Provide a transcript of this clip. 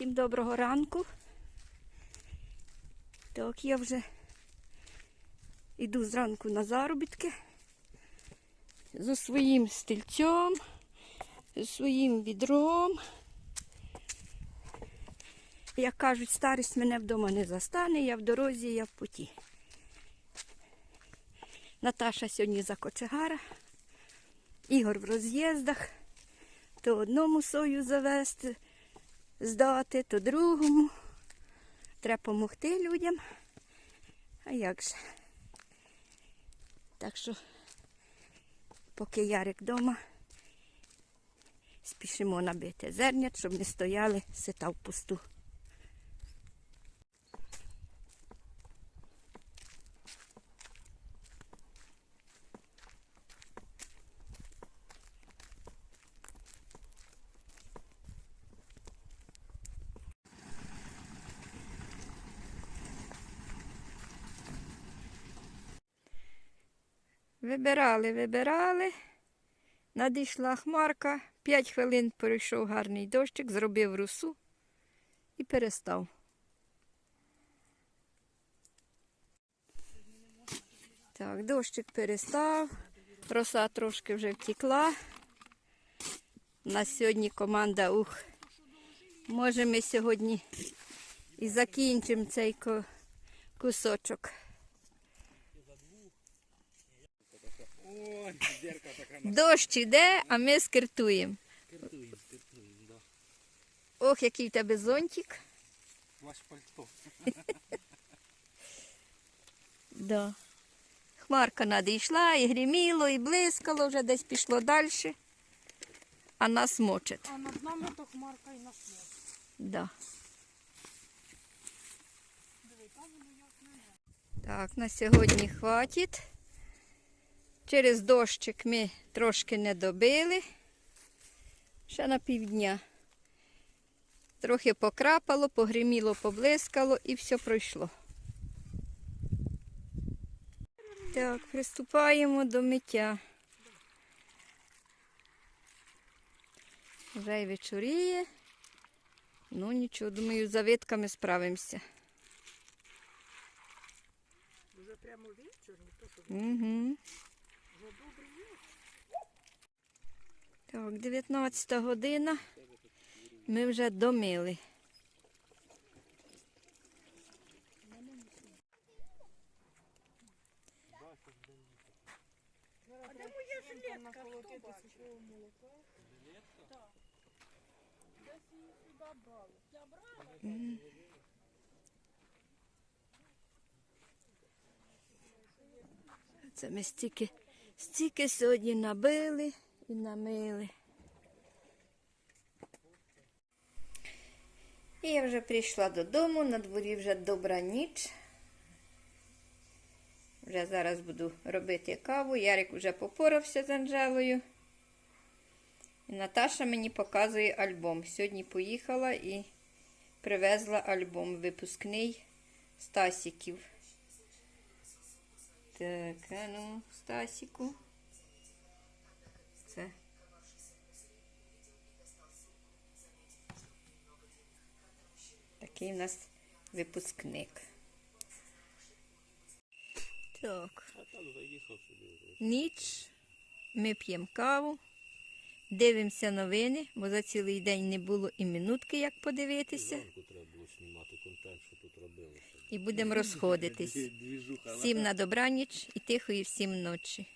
Всім доброго ранку. Так, я вже йду зранку на заробітки зі своїм стільцем, зі своїм відром. Як кажуть, старість мене вдома не застане, я в дорозі, я в путі. Наташа сьогодні за кочегара, Ігор в роз'їздах, то одному сою завести, здати, то другому. Треба допомогти людям. А як же? Так що, поки Ярик вдома, спішимо набити зернят, щоб не стояли сита в пусту. Вибирали, вибирали. Надійшла хмарка, п'ять хвилин пройшов гарний дощик, зробив русу і перестав. Так, дощик перестав, роса трошки вже втекла. У нас сьогодні команда ух. Може, ми сьогодні і закінчимо цей кусочок. Ой, така Дощ іде, а ми скиртуємо. накритує, скритує, да. Ох, який в тебе зонтик. Ваш пальто. Да. Хмарка надійшла, і гриміло, і блискало, вже десь пішло далі, а нас мочить. А над нами то хмарка і на снег. Да. Так, на сьогодні хватить. Через дощик ми трошки не добили. Ще на півдня. Трохи покрапало, погриміло, поблискало і все пройшло. Так, приступаємо до миття. Вже й вечоріє. Ну нічого, думаю, за витками справимося. Вже прямо вечір, не то що Угу. вже добрий вечір. Так, 19 година. Ми вже домили. А де моя жилетка? Хто бачив? молока? Так. Я брала? Це ми стільки, стільки сьогодні набили і намили. І я вже прийшла додому, на дворі вже добра ніч. Вже зараз буду робити каву. Ярик вже попорався з Анжелою. І Наташа мені показує альбом. Сьогодні поїхала і привезла альбом випускний Стасіків. Так, а ну, Стасіку. Це. Такий у нас випускник. Так. Ніч. Ми п'ємо каву, дивимося новини, бо за цілий день не було і минутки, як подивитися. Треба було знімати контент, що тут робилося. І будемо розходитись. Всім на добраніч і тихої всім ночі.